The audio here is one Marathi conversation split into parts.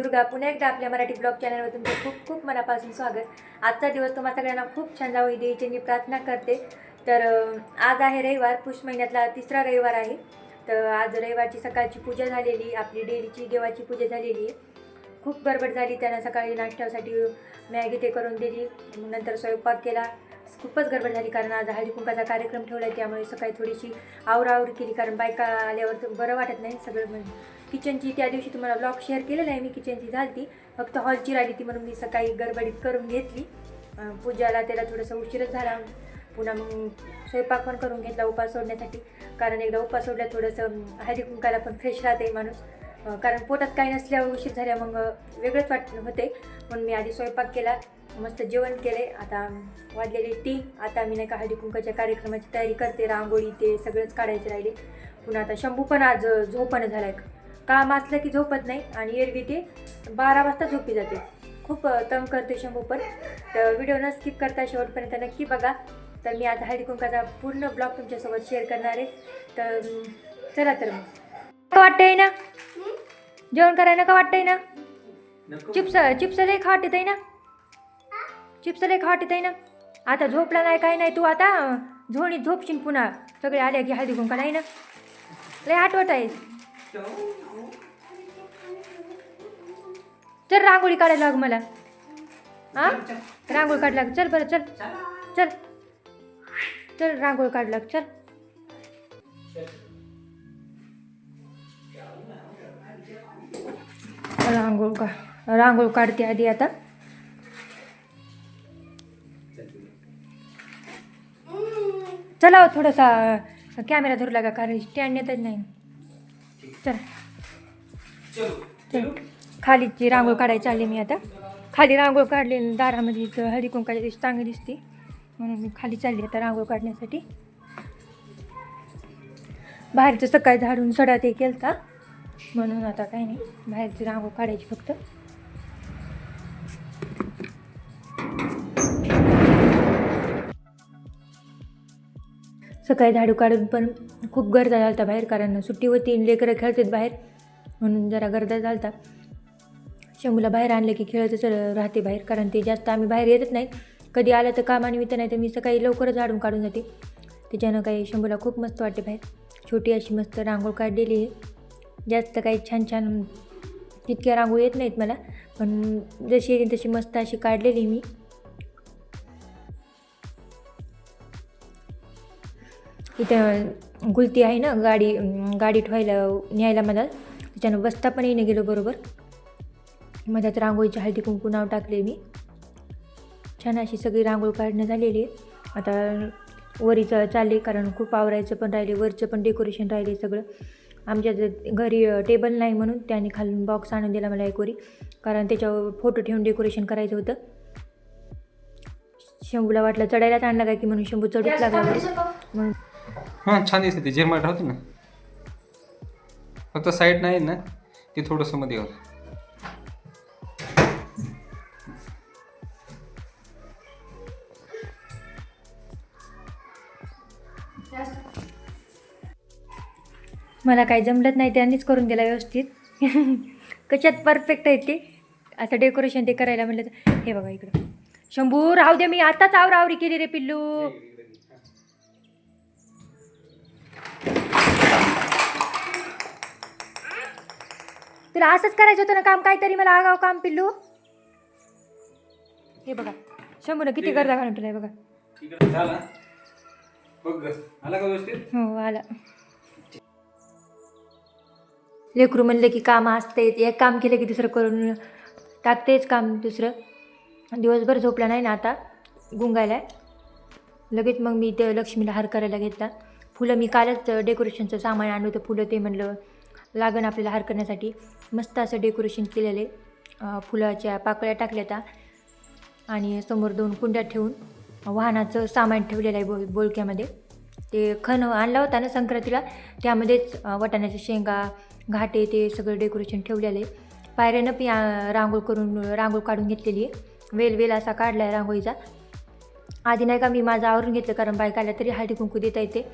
दुर्गा पुन्हा एकदा आपल्या मराठी ब्लॉग चॅनलवर तुमचं खूप खूप मनापासून स्वागत. आजचा दिवस तुम्हा सगळ्यांना खूप छान जावं द्यायची मी प्रार्थना करते. तर आज आहे रविवार पुष महिन्यातला तिसरा रविवार आहे. तर आज रविवारची सकाळची पूजा झालेली आपली डेलीची देवाची पूजा झालेली. आहे खूप गडबड झाली त्यांना सकाळी नाश्त्यासाठी मॅगी ते करून दिली. नंतर स्वयंपाक केला. खूपच गडबड झाली कारण आज हळदी कुंकाचा कार्यक्रम ठेवला आहे त्यामुळे सकाळी थोडीशी आवराआवर केली कारण बायका आल्यावर तर बरं वाटत नाही सगळं. म्हणजे किचनची त्या दिवशी तुम्हाला ब्लॉग शेअर केलेला आहे मी किचनची झाली फक्त हॉलची राहिली ती म्हणून मी सकाळी गडबडीत करून घेतली. पूजाला त्याला थोडंसं उशीरच झाला. पुन्हा मग स्वयंपाक पण करून घेतला उपास सोडण्यासाठी. कारण एकदा उपास सोडल्या थोडंसं हळदी कुंकाला पण फ्रेश राहते माणूस. कारण पोटात काही नसल्यावर उशीर झाल्या मग वेगळंच वाट होते. म्हणून मी आधी स्वयंपाक केला मस्त जेवण केले. आता वाजलेले ती आता मी नाही का हळदी कुंकाच्या कार्यक्रमाची तयारी करते रांगोळी ते सगळंच काढायचे राहिले. पुन्हा आता शंभू पण आज झोपणं झाला आहे काम असलं की झोपत नाही आणि एरवी ते बारा वाजता झोपी जाते. खूप तंग करते शंभू पण. तर व्हिडिओ न स्किप करता शेवटपर्यंत नक्की बघा. तर मी आता हळदी कुंकाचा पूर्ण ब्लॉग तुमच्यासोबत शेअर करणार आहे. तर चला तर मग. का वाटतंय ना? जेवण करायला का वाटतंय ना? चिप्स चिप्स लय खा वाटत आहे ना? चिप्स लय खा वाटत आहे ना? आता झोपला नाही काय नाही. तू आता अं, झोणीत झोपशील पुन्हा. सगळे आले की हळदी कुंका नाही ना? लय आठवत आहे. चल रांगोळी काढायला लाग मला. हा? रांगोळी काढ लाग. चल बरं चल. चल. चल. रांगोळी काढ लाग. चल. रांगोळ का रांगोळ काढते आधी आता. चला हो, थोडासा कॅमेरा धरू लागा कारण स्टँड येतच नाही. चल. चल. खालीची रांगोळ काढायची चालली मी आता. खाली रांगोळ काढली आणि दारामध्ये इथं हळदी दिवशी चांगली दिसते. म्हणून मी खाली चालली आता रांगोळ काढण्यासाठी. बाहेरचं सकाळी झाडून सडा ते केलता. म्हणून आता काही नाही. बाहेरची रांगोळ काढायची फक्त. सकाळी झाडू काढून पण खूप गर्दा झालता बाहेर कारण सुट्टी होती आणि लेकरं खेळतात बाहेर. म्हणून जरा गर्दा झालता. शंभूला बाहेर आणलं की खेळतच राहते बाहेर कारण ते जास्त आम्ही बाहेर येतच नाही. कधी आलं तर कामानिमित्त नाही तर मी सकाळी लवकरच झाडून काढून जाते. त्याच्यानं काही शंभूला खूप मस्त वाटते बाहेर. छोटी अशी मस्त रांगोळ काढलेली आहे. जास्त काही छान छान तितक्या रांगोळी येत नाहीत मला. पण जशी येते तशी मस्त अशी काढलेली मी. इथं गुलती आहे ना गाडी गाडी ठेवायला न्यायला मला. त्याच्यानं बसता पण येणे गेलो बरोबर. मध्यात रांगोळीची हळदी कुंकू नाव टाकले मी. छान अशी सगळी रांगोळी काढणं झालेली. आहे आता वरीचं चालले कारण खूप आवरायचं पण राहिले वरचं पण डेकोरेशन राहिले सगळं. आमच्या घरी टेबल नाही म्हणून त्याने खालून बॉक्स आणून दिला मला एक वरी. कारण त्याच्यावर फोटो ठेवून डेकोरेशन करायचं होतं. शंभूला वाटलं चढायलाच आणला काय की? म्हणून शंभू चढूच लागला. म्हणून हां छान दिसते ते झिरमाट होते ना. फक्त साईड नाही ना ते थोडंसं मध्ये होतं मला काही जमलंच नाही त्यांनीच करून दिला व्यवस्थित. कशात परफेक्ट आहे ते? असं डेकोरेशन ते करायला म्हणलं हे बघा इकडं. शंभू राहू दे मी आताच आवरावरी केली रे पिल्लू. तुला असंच करायचं होतं ना काम? काहीतरी मला आगाव काम पिल्लू. हे बघा शंभूनं किती गर्दा घालून तुला बघा. झाला. बघ आला का व्यवस्थित? हो आला. लेकरू म्हणलं की काम असते एक काम केलं की दुसरं करून टाकतेच काम दुसरं. दिवसभर झोपला नाही ना आता गुंगायला. लगेच मग मी ते लक्ष्मीला हार करायला घेतला. फुलं मी कालच डेकोरेशनचं सामान आणलं होतं फुलं ते म्हणलं. लागण आपल्याला हार करण्यासाठी मस्त असं डेकोरेशन केलेलं. आहे फुलाच्या पाकळ्या टाकल्या त्या. आणि समोर दोन कुंड्या ठेवून वाहनाचं सामान ठेवलेलं आहे बोल बोलक्यामध्ये. ते खण आणला होता ना संक्रांतीला त्यामध्येच वाटाण्याच्या शेंगा घाटे ते सगळं डेकोरेशन ठेवलेलं. आहे पायऱ्यानं पी रांगोळ करून रांगोळ काढून घेतलेली आहे. वेल वेल असा काढला आहे रांगोळीचा. आधी नाही का मी माझं आवरून घेतलं कारण बायकाला तरी हळदी कुंकू देता येते.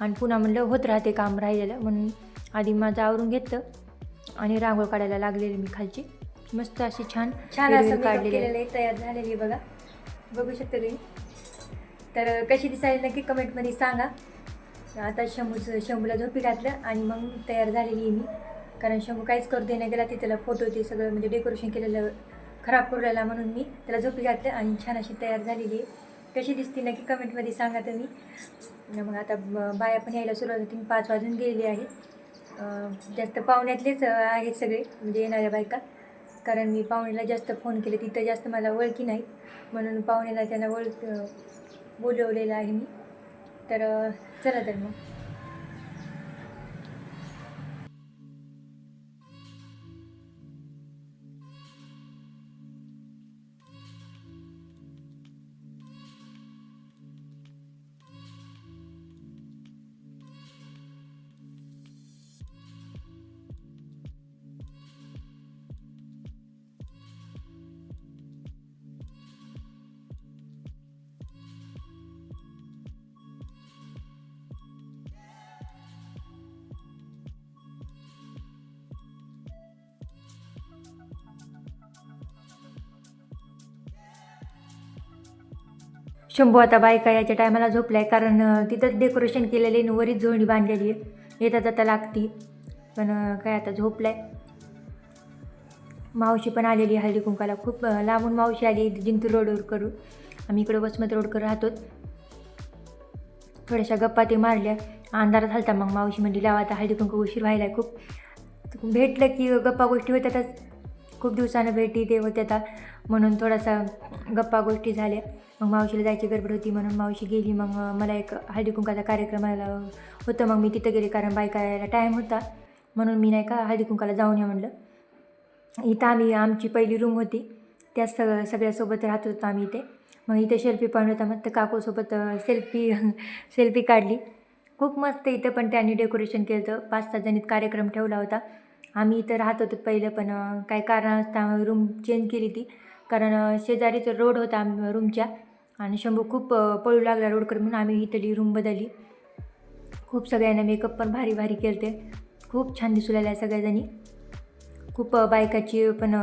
आणि पुन्हा म्हणलं होत राहते काम राहिलेलं. म्हणून आधी माझं आवरून घेतलं आणि रांगोळ काढायला लागलेली मी खालची. मस्त अशी छान छान असं काढलेली तयार झालेली आहे बघा. बघू शकता तुम्ही. तर कशी दिसायला नक्की कमेंटमध्ये सांगा. आता शंभूचं शंभूला झोपी घातलं आणि मग तयार झालेली आहे मी. कारण शंभू काहीच करू देण्या गेला ते त्याला फोटो ते सगळं म्हणजे डेकोरेशन केलेलं खराब करू राहिला म्हणून मी त्याला झोपी घातलं आणि छान अशी तयार झालेली आहे. कशी दिसते नक्की कमेंटमध्ये सांगा तुम्ही. मग आता बाया पण यायला सुरुवात होती पाच वाजून गेलेली आहे जास्त पाहुण्यातलेच आहेत सगळे म्हणजे येणाऱ्या बायका. कारण मी पाहुण्याला जास्त फोन केले तिथं जास्त मला ओळखी नाही म्हणून पाहुण्याला त्यांना ओळख बोलवलेलं आहे मी. तर चला तर मग. शंभू आता बायका याच्या टायमाला झोपलाय कारण तिथं तिथंच डेकोरेशन केलेलं आहे आणि वरीच झोणी बांधलेली आहे. येता जाता लागती. पण काय आता झोपलाय. मावशी पण आलेली आहे हळदी कुंकाला. खूप लांबून मावशी आली जिंतूर रोडवर करून. आम्ही इकडं वसमत रोडकर राहतो थोड्याशा गप्पा ते मारल्या. अंधारात झालता मग मावशी म्हणली लावा आता हळदी कुंकू उशीर व्हायला खूप. भेटलं की गप्पा गोष्टी होत्यातच खूप दिवसानं भेटी ते होत्या आता. म्हणून थोडासा गप्पा गोष्टी झाल्या. मग मावशीला जायची गडबड होती म्हणून मावशी गेली. मग मला एक हळदी कुंकाचा कार्यक्रमाला होतं मग मी तिथं गेले कारण बायका यायला टाईम होता. म्हणून मी नाही का हळदी कुंकाला जाऊन या म्हणलं. इथं आम्ही आमची पहिली रूम होती. त्या सग सगळ्यासोबत राहत होतो आम्ही इथे. मग इथे सेल्फी पण होता मग त्या काकूसोबत सेल्फी सेल्फी काढली. खूप मस्त इथं पण त्यांनी डेकोरेशन केलं होतं. पाच सहा जणीत कार्यक्रम ठेवला होता. आम्ही इथं राहत होतो पहिलं पण अं, काही कारणास्तव रूम चेंज केली ती. कारण शेजारीच रोड होता आम रूमच्या आणि शंभू खूप पळू लागला रोडकडे म्हणून आम्ही इथली रूम बदलली. खूप सगळ्यांना मेकअप पण भारी भारी केलते. खूप छान दिसू लागल्या सगळ्याजणी. खूप बायकाची पण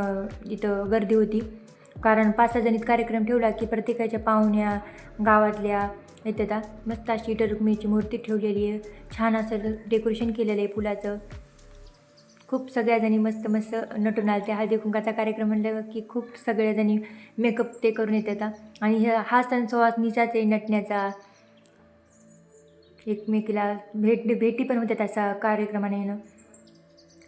इथं गर्दी होती. कारण पाच सहा जणीत कार्यक्रम ठेवला की प्रत्येकाच्या पाहुण्या गावातल्या येतात. मस्त अशी रुक्मिणीची मूर्ती ठेवलेली आहे. छान असं डेकोरेशन केलेलं आहे फुलाचं. खूप सगळ्याजणी मस्त मस्त नटून आले त्या हळदी कुंकाचा कार्यक्रम म्हणलं की खूप सगळ्याजणी मेकअप ते करून येतात आणि ह्या- हा सण सुवासनीचाच आहे नटण्याचा. एकमेकीला भेट भेटी पण होत्या तसा कार्यक्रमाने येणं.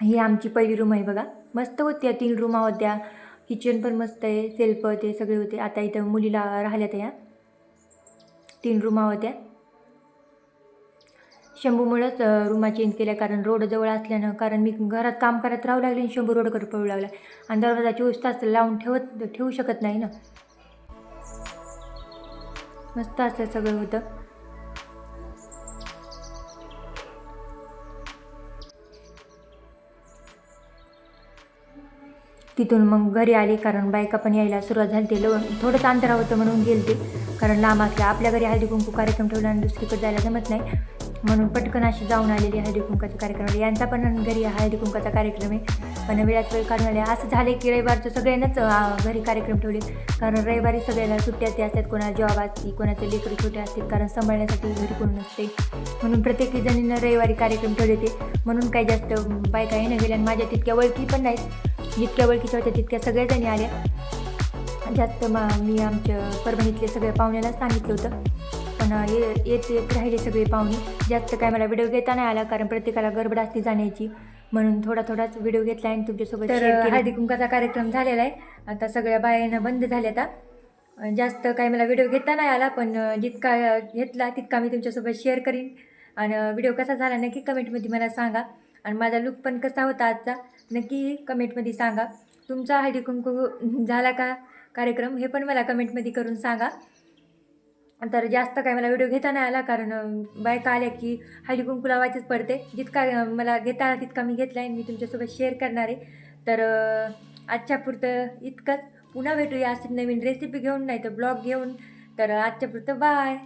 ही आमची पहिली रूम आहे बघा. मस्त होत्या तीन रूमा होत्या. किचन पण मस्त आहे सेल्फ ते सगळे होते. आता इथं मुलीला राहिल्यात या तीन रूमा होत्या. शंभूमुळंच रूमा चेंज केल्या कारण रोड जवळ असल्यानं कारण मी घरात काम करत राहू लागले आणि शंभू रोडकडे पळू लागला. आणि दरवाजा चोवीस तास लावून ठेवत ठेवू शकत नाही ना. मस्त असं सगळं होतं. तिथून मग घरी आली कारण बायका पण यायला सुरुवात झाली. ते लो थोडंच अंतरा होतं म्हणून गेलते. कारण लांब असल्या आपल्या घरी हळदी कुंकू कार्यक्रम ठेवला आणि दुसरीकडे जायला जमत नाही. म्हणून पटकन अशी जाऊन आलेली हळदी कुंकाचा कार्यक्रम यांचा पण घरी हळदी कुंकाचा कार्यक्रम आहे. पण वेळात वेळ काढून आले. असं झाले की रविवारचं सगळ्यांनाच घरी कार्यक्रम ठेवले कारण रविवारी सगळ्यांना सुट्ट्या ते असतात. कोणाला जॉब असते कोणाचे लेकरं छोटे असतात कारण सांभाळण्यासाठी घरी कोण नसते. म्हणून प्रत्येक जणीनं रविवारी कार्यक्रम ठेवले ते. म्हणून काही जास्त बायका येणं गेल्या आणि माझ्या तितक्या ओळखी पण नाहीत. जितक्या ओळखीच्या होत्या तितक्या सगळ्याजणी आल्या. जास्त मा मी आमच्या परभणीतले सगळ्या पाहुण्याला सांगितलं होतं. पण ये येत येत राहिले सगळे पाहुणे. जास्त काय मला व्हिडिओ घेता नाही आला कारण प्रत्येकाला गडबड असते जाण्याची. म्हणून थोडा थोडाच व्हिडिओ घेतला आणि तुमच्यासोबत तर. हळदी कुंकाचा कार्यक्रम झालेला आहे. आता सगळ्या बायांना बंद झाल्या आता जास्त काय मला व्हिडिओ घेता नाही आला पण जितका घेतला तितका मी तुमच्यासोबत शेअर करीन. आणि व्हिडिओ कसा झाला नक्की कमेंटमध्ये मला सांगा. आणि माझा लुक पण कसा होता आजचा नक्की कमेंटमध्ये सांगा. तुमचा हळदी कुंकू झाला का कार्यक्रम हे पण मला कमेंटमध्ये करून सांगा. तर जास्त काय मला व्हिडिओ घेता नाही आला कारण बायका आल्या की हळदी कुंकू लावायचीच पडते. जितका मला घेता आला तितका मी घेतला आहे मी तुमच्यासोबत शेअर करणार आहे. तर आजच्या पुरतं इतकंच. पुन्हा भेटूया अशी नवीन रेसिपी घेऊन नाही तर ब्लॉग घेऊन. तर आजच्या पुरतं बाय